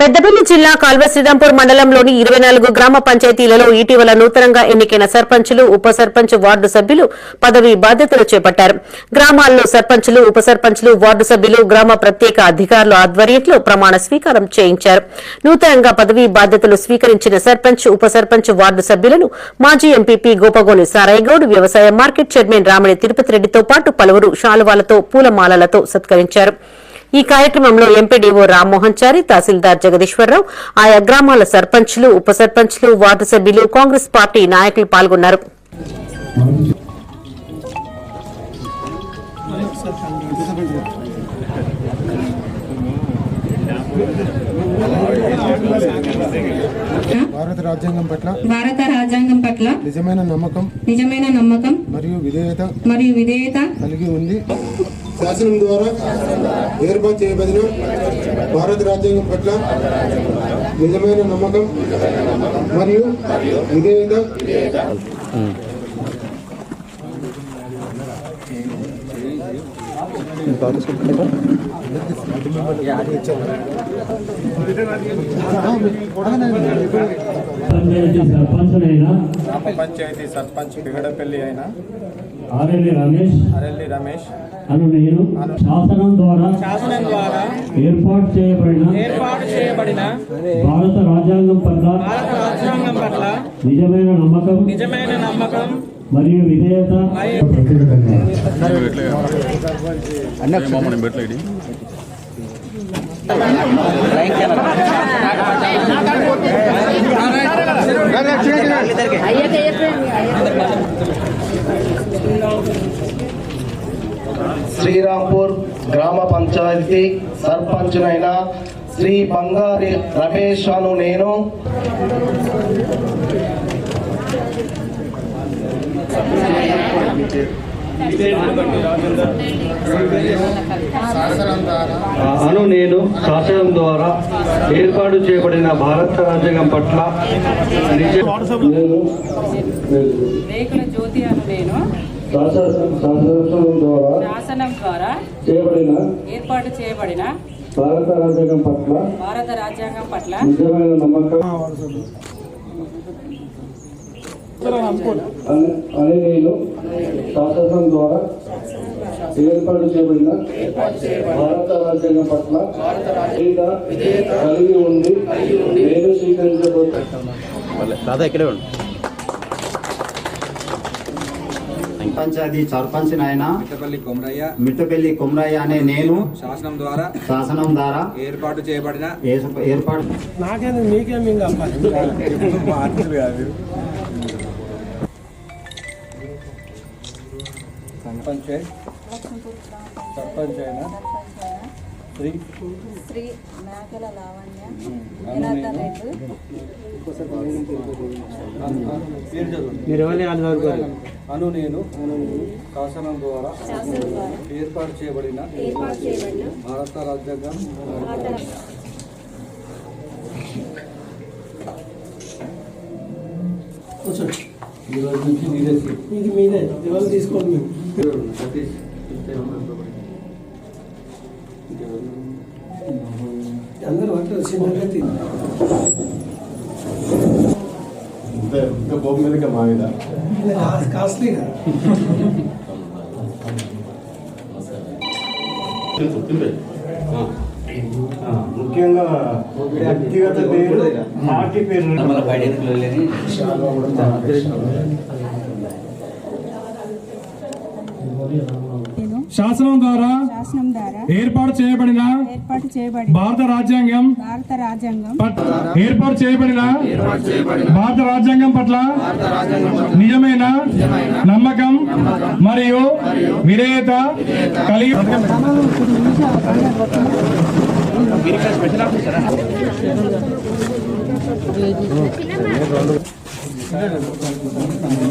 పెద్దపల్లి జిల్లా కాల్వ శ్రీరాంపూర్ మండలంలోని ఇరవై నాలుగు గ్రామ పంచాయతీలలో ఇటీవల నూతనంగా ఎన్నికైన సర్పంచులు ఉప సర్పంచ్ వార్డు సభ్యులు పదవి బాధ్యతలు చేపట్టారు. గ్రామాల్లో సర్పంచులు ఉప సర్పంచ్లు వార్డు సభ్యులు గ్రామ ప్రత్యేక అధికారుల ఆధ్వర్యంలో ప్రమాణ స్వీకారం చేయించారు. నూతనంగా పదవీ బాధ్యతలు స్వీకరించిన సర్పంచ్ ఉప సర్పంచ్ వార్డు సభ్యులను మాజీ ఎంపీపీ గోపగోని సారాయగౌడ్ వ్యవసాయ మార్కెట్ చైర్మన్ రామణి తిరుపతి రెడ్డితో పాటు పలువురు శాలువాలతో పూలమాలలతో సత్కరించారు. ఈ కార్యక్రమంలో ఎంపీడీఓ రామ్మోహన్ చారి తహసీల్దార్ జగదీశ్వరరావు ఆయా గ్రామాల సర్పంచ్లు ఉప సర్పంచ్లు వార్డు సభ్యులు కాంగ్రెస్ పార్టీ నాయకులు పాల్గొన్నారు. భారత రాజ్యాంగం పట్ల భారత రాజ్యాంగం పట్ల నిజమైన నమ్మకం నిజమైన నమ్మకం మరియు విధేయత మరియు విధేయత కలిగి ఉంది. శాసనం ద్వారా ఏర్పాటు చేయబడిన భారత రాజ్యాంగం పట్ల నిజమైన నమ్మకం మరియు విధేయత. గ్రామ పంచాయతీ సర్పంచ్ పిగడపల్లి అయిన ఆర్ఎల్లి రమేష్ అరెల్లి రమేష్ అను నేను శాసనం ద్వారా శాసనం ద్వారా ఏర్పాటు చేయబడిన ఏర్పాటు చేయబడిన భారత రాజ్యాంగం పట్ల భారత రాజ్యాంగం పట్ల నిజమైన నమ్మకం నిజమైన నమ్మకం మరియు విధేయత శ్రీరాంపూర్ గ్రామ పంచాయతీ సర్పంచునైన శ్రీ బంగారి రమేష్ అను నేను అను నేను శాసనం ద్వారా ఏర్పాటు చేయబడిన భారత రాజ్యాంగం పట్ల నిజ- నేను శాసనం ద్వారా శాసనం ద్వారా చేయబడిన ఏర్పాటు చేయబడిన భారత రాజ్యాంగం పట్ల భారత రాజ్యాంగం పట్ల నిజమైన నమ్మకం అని అని నేను శాసనం ద్వారా ఏర్పాటు చేయబడిన భారత రాజ్యాంగం పట్ల కలిగి ఉండి నేను స్వీకరించబోతున్నాను పంచాయతీ సర్పంచ్ నాయన మిట్టపల్లి కొమరయ్య మిట్టపల్లి కుమ్రయ్య అనే నేను శాసనం ద్వారా శాసనం ద్వారా ఏర్పాటు చేయబడిన ఏర్ప- ఏర్పాటు సర్పంచ్ సర్పంచ్ అయిన శ్రీ శ్రీ మేకల లావణ్య జనార్దన్ రెడ్డి. అను నేను. శాసనం ద్వారా ఏర్పాటు చేయబడిన భారత రాజ్యాంగం. భారత ఈ రోజు నుంచి మీరే ఇది మీదే. ఎవరు తీసుకోండి సతీష్ అందరూ అంటే చిన్నగా తిని కాస్ట్లీగా. ముఖ్యంగా వ్యక్తిగత పేరు పార్టీ పేరు శాసనం ద్వారా శాసనం ద్వారా ఏర్పాటు చేయబడిన భారత రాజ్యాంగం ఏర్పాటు చేయబడిన భారత రాజ్యాంగం పట్ల నిజమైన నమ్మకం మరియు విధేయత కలిగి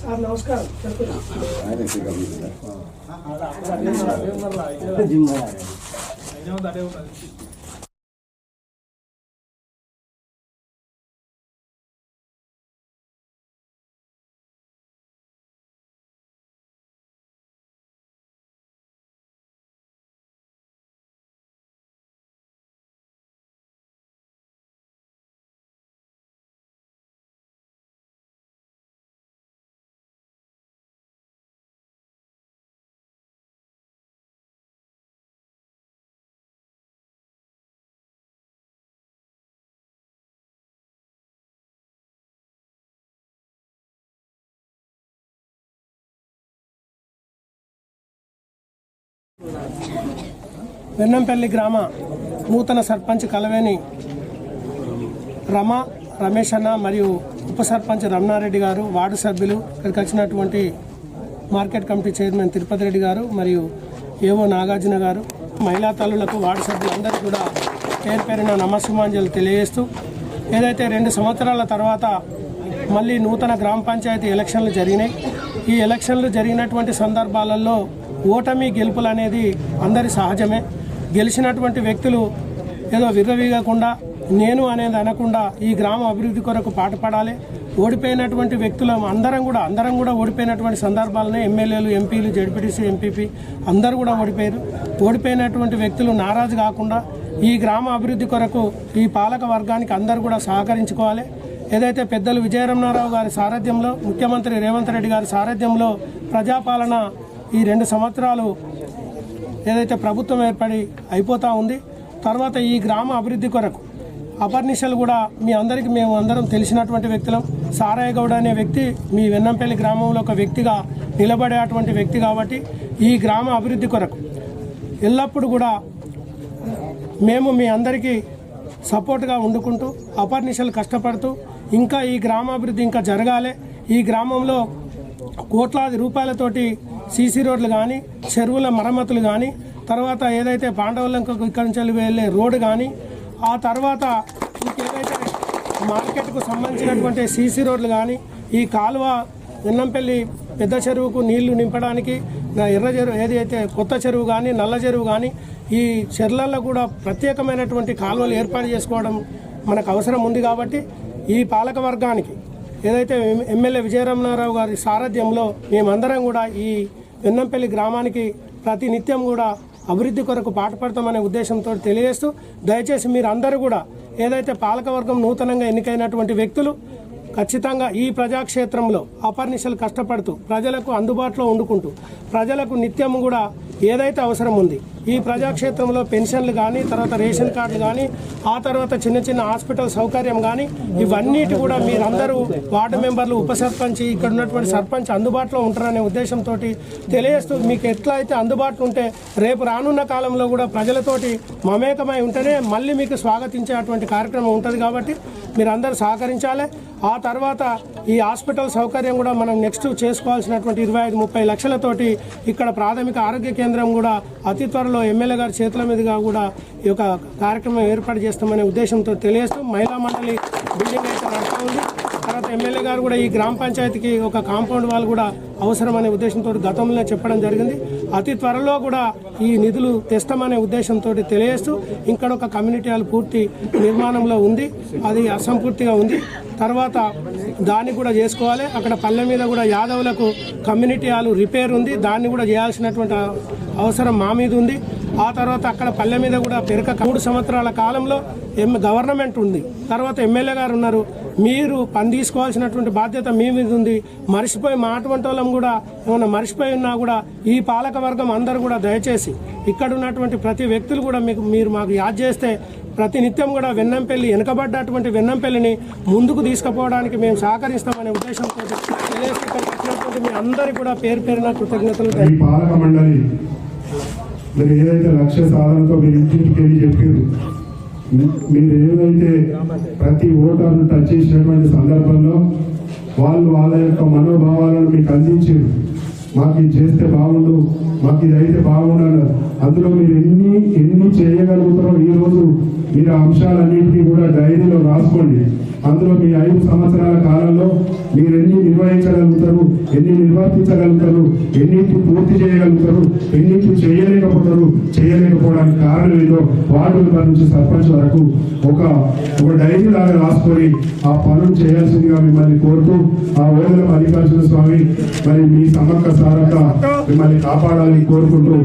సార్ నమస్కారం వెన్నంపల్లి గ్రామ నూతన సర్పంచ్ కలవేని రమ రమేష్ అన్న మరియు ఉప సర్పంచ్ రమణారెడ్డి గారు వార్డు సభ్యులు ఇక్కడికి వచ్చినటువంటి market committee chairman Tirupati Reddy గారు మరియు ఏవో నాగార్జున గారు మహిళా తల్లులకు వార్డు సభ్యులందరూ కూడా పేరు పేరున నమస్సుమాంజలు తెలియజేస్తూ ఏదైతే రెండు సంవత్సరాల తర్వాత మళ్ళీ నూతన గ్రామ పంచాయతీ ఎలక్షన్లు జరిగినాయి ఈ ఎలక్షన్లు జరిగినటువంటి సందర్భాలలో ఓటమి గెలుపులు అనేది అందరి సహజమే. గెలిచినటువంటి వ్యక్తులు ఏదో విర్రవీగకుండా నేను అనేది అనకుండా ఈ గ్రామ అభివృద్ధి కొరకు పాటుపడాలి. ఓడిపోయినటువంటి వ్యక్తులు అందరం కూడా అందరం కూడా ఓడిపోయినటువంటి సందర్భాలనే ఎమ్మెల్యేలు ఎంపీలు జడ్పీటీసీ ఎంపీపీ అందరూ కూడా ఓడిపోయారు. ఓడిపోయినటువంటి వ్యక్తులు నారాజు కాకుండా ఈ గ్రామ అభివృద్ధి కొరకు ఈ పాలక వర్గానికి అందరూ కూడా సహకరించుకోవాలి. ఏదైతే పెద్దలు విజయరమణారావు గారి సారథ్యంలో ముఖ్యమంత్రి రేవంత్ రెడ్డి గారి సారథ్యంలో ప్రజాపాలన ఈ రెండు సంవత్సరాలు ఏదైతే ప్రభుత్వం ఏర్పడి అయిపోతూ ఉంది తర్వాత ఈ గ్రామ అభివృద్ధి కొరకు అపర్నిషలు కూడా మీ అందరికీ మేము అందరం తెలిసినటువంటి వ్యక్తులం. సారాయ గౌడ అనే వ్యక్తి మీ వెన్నంపల్లి గ్రామంలో ఒక వ్యక్తిగా నిలబడేటువంటి వ్యక్తి కాబట్టి ఈ గ్రామ అభివృద్ధి కొరకు ఎల్లప్పుడూ కూడా మేము మీ అందరికీ సపోర్ట్గా వండుకుంటూ అపర్నిషలు కష్టపడుతూ ఇంకా ఈ గ్రామాభివృద్ధి ఇంకా జరగాలి. ఈ గ్రామంలో కోట్లాది రూపాయలతోటి సీసీ రోడ్లు కానీ చెరువుల మరమ్మతులు కానీ తర్వాత ఏదైతే పాండవులంకకు ఇక్కడి నుంచి వెళ్ళే రోడ్డు కానీ ఆ తర్వాత ఇంకేదైతే మార్కెట్కు సంబంధించినటువంటి సీసీ రోడ్లు కానీ ఈ కాలువ వెన్నంపల్లి పెద్ద చెరువుకు నీళ్ళు నింపడానికి ఎర్ర చెరువు ఏదైతే కొత్త చెరువు కానీ నల్ల చెరువు కానీ ఈ చెర్లల్లో కూడా ప్రత్యేకమైనటువంటి కాలువలు ఏర్పాటు చేసుకోవడం మనకు అవసరం ఉంది కాబట్టి ఈ పాలక వర్గానికి ఏదైతే ఎమ్మెల్యే విజయరమణారావు గారి సారథ్యంలో మేమందరం కూడా ఈ వెన్నంపల్లి గ్రామానికి ప్రతి నిత్యం కూడా అభివృద్ధి కొరకు పాటుపడతామనే ఉద్దేశంతో తెలియజేస్తూ దయచేసి మీరు అందరూ కూడా ఏదైతే పాలకవర్గం నూతనంగా ఎన్నికైనటువంటి వ్యక్తులు ఖచ్చితంగా ఈ ప్రజాక్షేత్రంలో అపర్నిశలు కష్టపడుతూ ప్రజలకు అందుబాటులో ఉండుకుంటూ ప్రజలకు నిత్యం కూడా ఏదైతే అవసరం ఉంది ఈ ప్రజాక్షేత్రంలో పెన్షన్లు కానీ తర్వాత రేషన్ కార్డులు కానీ ఆ తర్వాత చిన్న చిన్న హాస్పిటల్ సౌకర్యం కానీ ఇవన్నిటి కూడా మీరందరూ వార్డు మెంబర్లు ఉప సర్పంచ్ ఇక్కడ ఉన్నటువంటి సర్పంచ్ అందుబాటులో ఉంటారనే ఉద్దేశంతో తెలియజేస్తూ మీకు ఎట్లా అయితే అందుబాటులో ఉంటే రేపు రానున్న కాలంలో కూడా ప్రజలతోటి మమేకమై ఉంటేనే మళ్ళీ మీకు స్వాగతించేటువంటి కార్యక్రమం ఉంటుంది కాబట్టి మీరందరూ సహకరించాలి. ఆ తర్వాత ఈ హాస్పిటల్ సౌకర్యం కూడా మనం నెక్స్ట్ చేసుకోవాల్సినటువంటి ఇరవై ఐదు ముప్పై లక్షలతోటి ఇక్కడ ప్రాథమిక ఆరోగ్య కేంద్రం కూడా అతి త్వరలో ఎమ్మెల్యే గారి చేతుల మీదుగా కూడా ఈ యొక్క కార్యక్రమం ఏర్పాటు చేస్తామనే ఉద్దేశంతో తెలియజేస్తూ మహిళా మండలి బిల్డింగ్ అయితే నడుస్తూ ఉంది. తర్వాత ఎమ్మెల్యే గారు కూడా ఈ గ్రామ పంచాయతీకి ఒక కాంపౌండ్ వాళ్ళు కూడా అవసరమనే ఉద్దేశంతో గతంలో చెప్పడం జరిగింది. అతి త్వరలో కూడా ఈ నిధులు తెస్తామనే ఉద్దేశంతో తెలియజేస్తూ ఇక్కడ ఒక కమ్యూనిటీ హాల్ పూర్తి నిర్మాణంలో ఉంది. అది అసంపూర్తిగా ఉంది. తర్వాత దాన్ని కూడా చేసుకోవాలి. అక్కడ పల్లె మీద కూడా యాదవులకు కమ్యూనిటీ హాల్ రిపేర్ ఉంది. దాన్ని కూడా చేయాల్సినటువంటి అవసరం మా మీద ఉంది. ఆ తర్వాత అక్కడ పల్లె మీద కూడా పెరక మూడు సంవత్సరాల కాలంలో ఎం గవర్నమెంట్ ఉంది. తర్వాత ఎమ్మెల్యే గారు ఉన్నారు. మీరు పని తీసుకోవాల్సినటువంటి బాధ్యత మీ మీద ఉంది. మర్చిపోయి మా అటువంటి వాళ్ళం కూడా ఏమన్నా మరిసిపోయి ఉన్నా కూడా ఈ పాలక వర్గం అందరూ కూడా దయచేసి ఇక్కడ ఉన్నటువంటి ప్రతి వ్యక్తులు కూడా మీకు మీరు మాకు యాద్ చేస్తే ప్రతి నిత్యం కూడా వెన్నంపల్లి వెనుకబడ్డటువంటి వెన్నంపల్లిని ముందుకు తీసుకుపోవడానికి మేము సహకరిస్తామనే ఉద్దేశంతో మీ కూడా పేరు పేరున కృతజ్ఞతలు ఈ పాలక మండలి మీరు ఏదైతే లక్ష్య సాధనతో మీరు ఇంటింటికి వెళ్ళి చెప్పారు మీరు ఏదైతే ప్రతి ఓటర్ను టచ్ చేసినటువంటి సందర్భంలో వాళ్ళు వాళ్ళ యొక్క మనోభావాలను మీకు అందించారు. మాకు ఇది చేస్తే బాగుండు మాకు ఇది అయితే బాగుండాలి అందులో మీరు ఎన్ని ఎన్ని చేయగలుగుతారో ఈ రోజు మీరు ఆ అంశాలన్నింటినీ కూడా డైరీలో రాసుకోండి. అందులో మీ ఐదు సంవత్సరాల కాలంలో మీరు ఎన్ని నిర్వహించగలుగుతారు ఎన్ని నిర్వర్తించగలుగుతారు ఎన్నింటి పూర్తి చేయగలుగుతారు ఎన్నింటి చేయలేకపోతారు చేయలేకపోవడానికి కారణం ఏదో వార్డు మెంబర్ నుంచి సర్పంచ్ వరకు ఒక ఒక డైరీ లాగా రాసుకొని ఆ పనులు చేయాల్సిందిగా మిమ్మల్ని కోరుతూ ఆ ఓదల మల్లికార్జున స్వామి మరి మీ సమ్మక్క సారక్క మిమ్మల్ని కాపాడాలని కోరుకుంటూ